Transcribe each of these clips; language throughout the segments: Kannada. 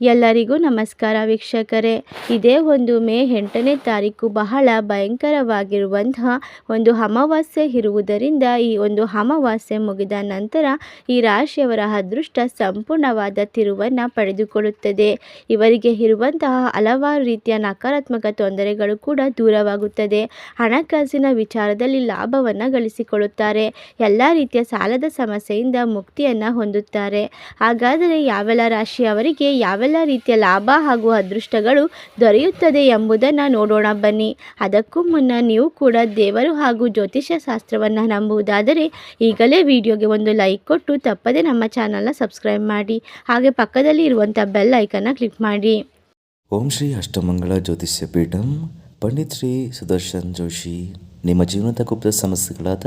ಎಲ್ಲರಿಗೂ ನಮಸ್ಕಾರ ವೀಕ್ಷಕರೇ. ಇದೇ ಒಂದು ಮೇ ಎಂಟನೇ ತಾರೀಕು ಬಹಳ ಭಯಂಕರವಾಗಿರುವಂತಹ ಒಂದು ಅಮಾವಾಸ್ಯೆ ಇರುವುದರಿಂದ ಈ ಒಂದು ಅಮಾವಾಸ್ಯೆ ಮುಗಿದ ನಂತರ ಈ ರಾಶಿಯವರ ಅದೃಷ್ಟ ಸಂಪೂರ್ಣವಾದ ತಿರುವನ್ನು ಪಡೆದುಕೊಳ್ಳುತ್ತದೆ. ಇವರಿಗೆ ಇರುವಂತಹ ಹಲವಾರು ರೀತಿಯ ನಕಾರಾತ್ಮಕ ತೊಂದರೆಗಳು ಕೂಡ ದೂರವಾಗುತ್ತದೆ. ಹಣಕಾಸಿನ ವಿಚಾರದಲ್ಲಿ ಲಾಭವನ್ನು ಗಳಿಸಿಕೊಳ್ಳುತ್ತಾರೆ. ಎಲ್ಲ ರೀತಿಯ ಸಾಲದ ಸಮಸ್ಯೆಯಿಂದ ಮುಕ್ತಿಯನ್ನು ಹೊಂದುತ್ತಾರೆ. ಹಾಗಾದರೆ ಯಾವೆಲ್ಲ ರಾಶಿಯವರಿಗೆ ಯಾವೆಲ್ಲ ರೀತಿಯ ಲಾಭ ಹಾಗೂ ಅದೃಷ್ಟಗಳು ದೊರೆಯುತ್ತದೆ ಎಂಬುದನ್ನು ನೋಡೋಣ ಬನ್ನಿ. ಅದಕ್ಕೂ ಮುನ್ನ ನೀವು ಕೂಡ ದೇವರು ಹಾಗೂ ಜ್ಯೋತಿಷ್ಯ ಶಾಸ್ತ್ರವನ್ನು ನಂಬುವುದಾದರೆ ಈಗಲೇ ವಿಡಿಯೋಗೆ ಒಂದು ಲೈಕ್ ಕೊಟ್ಟು ತಪ್ಪದೆ ನಮ್ಮ ಚಾನಲ್ನ ಸಬ್ಸ್ಕ್ರೈಬ್ ಮಾಡಿ. ಹಾಗೆ ಪಕ್ಕದಲ್ಲಿ ಇರುವಂಥ ಬೆಲ್ ಐಕನ್ನ ಕ್ಲಿಕ್ ಮಾಡಿ. ಓಂ ಶ್ರೀ ಅಷ್ಟಮಂಗಳ ಜ್ಯೋತಿಷ್ಯ ಪೀಠಂ, ಪಂಡಿತ್ ಶ್ರೀ ಸುದರ್ಶನ್ ಜೋಶಿ. ನಿಮ್ಮ ಜೀವನದ ಗುಪ್ತ ಸಮಸ್ಯೆಗಳಾದ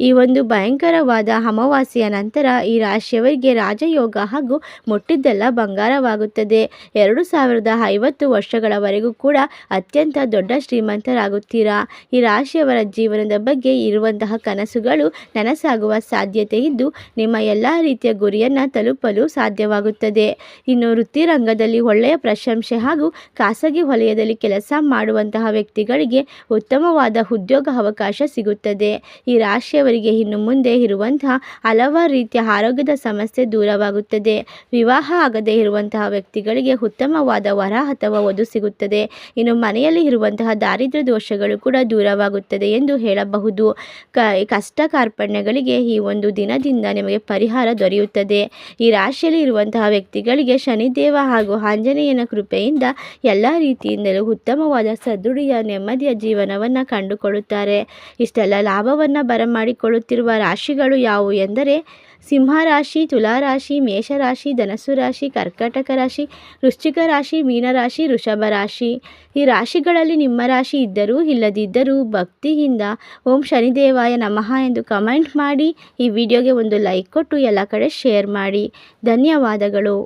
ಈ ಒಂದು ಭಯಂಕರವಾದ ಅಮಾವಾಸ್ಯೆಯ ನಂತರ ಈ ರಾಶಿಯವರಿಗೆ ರಾಜಯೋಗ ಹಾಗೂ ಮುಟ್ಟಿದ್ದೆಲ್ಲ ಬಂಗಾರವಾಗುತ್ತದೆ. ಎರಡು ಸಾವಿರದ ಐವತ್ತು ವರ್ಷಗಳವರೆಗೂ ಕೂಡ ಅತ್ಯಂತ ದೊಡ್ಡ ಶ್ರೀಮಂತರಾಗುತ್ತೀರಾ? ಈ ರಾಶಿಯವರ ಜೀವನದ ಬಗ್ಗೆ ಇರುವಂತಹ ಕನಸುಗಳು ನನಸಾಗುವ ಸಾಧ್ಯತೆ ಇದ್ದು ನಿಮ್ಮ ಎಲ್ಲ ರೀತಿಯ ಗುರಿಯನ್ನು ತಲುಪಲು ಸಾಧ್ಯವಾಗುತ್ತದೆ. ಇನ್ನು ವೃತ್ತಿರಂಗದಲ್ಲಿ ಒಳ್ಳೆಯ ಪ್ರಶಂಸೆ ಹಾಗೂ ಖಾಸಗಿ ವಲಯದಲ್ಲಿ ಕೆಲಸ ಮಾಡುವಂತಹ ವ್ಯಕ್ತಿಗಳಿಗೆ ಉತ್ತಮವಾದ ಉದ್ಯೋಗ ಅವಕಾಶ ಸಿಗುತ್ತದೆ. ಈ ರಾಶಿಯವರಿಗೆ ಇನ್ನು ಮುಂದೆ ಇರುವಂತಹ ಹಲವಾರು ರೀತಿಯ ಆರೋಗ್ಯದ ಸಮಸ್ಯೆ ದೂರವಾಗುತ್ತದೆ. ವಿವಾಹ ಆಗದೇ ಇರುವಂತಹ ವ್ಯಕ್ತಿಗಳಿಗೆ ಉತ್ತಮವಾದ ವರ ಅಥವಾ ವಧು ಸಿಗುತ್ತದೆ. ಇನ್ನು ಮನೆಯಲ್ಲಿ ಇರುವಂತಹ ದಾರಿದ್ರ್ಯ ದೋಷಗಳು ಕೂಡ ದೂರವಾಗುತ್ತದೆ ಎಂದು ಹೇಳಬಹುದು. ಕಷ್ಟ ಕಾರ್ಪಣ್ಯಗಳಿಗೆ ಈ ಒಂದು ದಿನದಿಂದ ನಿಮಗೆ ಪರಿಹಾರ ದೊರೆಯುತ್ತದೆ. ಈ ರಾಶಿಯಲ್ಲಿ ಇರುವಂತಹ ವ್ಯಕ್ತಿಗಳಿಗೆ ಶನಿದೇವ ಹಾಗೂ ಆಂಜನೇಯನ ಕೃಪೆಯಿಂದ ಎಲ್ಲ ರೀತಿಯಿಂದಲೂ ಉತ್ತಮವಾದ ಸದೃಢಿಯ ನೆಮ್ಮದಿಯ ಜೀವನವನ್ನು ಕಂಡುಕೊಳ್ಳುತ್ತಾರೆ. ಇಷ್ಟೆಲ್ಲ ಲಾಭವನ್ನು ಬರಮಾಡಿಕೊಳ್ಳುತ್ತಿರುವ ರಾಶಿಗಳು ಯಾವುವು ಎಂದರೆ ಸಿಂಹರಾಶಿ, ತುಲಾರಾಶಿ, ಮೇಷರಾಶಿ ಧನಸ್ಸು ರಾಶಿ ಕರ್ಕಾಟಕ ರಾಶಿ, ವೃಶ್ಚಿಕ ರಾಶಿ, ಮೀನರಾಶಿ ವೃಷಭ ರಾಶಿ ಈ ರಾಶಿಗಳಲ್ಲಿ ನಿಮ್ಮ ರಾಶಿ ಇದ್ದರೂ ಇಲ್ಲದಿದ್ದರೂ ಭಕ್ತಿಯಿಂದ ಓಂ ಶನಿದೇವಾಯ ನಮಃ ಎಂದು ಕಮೆಂಟ್ ಮಾಡಿ ಈ ವಿಡಿಯೋಗೆ ಒಂದು ಲೈಕ್ ಕೊಟ್ಟು ಎಲ್ಲ ಕಡೆ ಶೇರ್ ಮಾಡಿ. ಧನ್ಯವಾದಗಳು.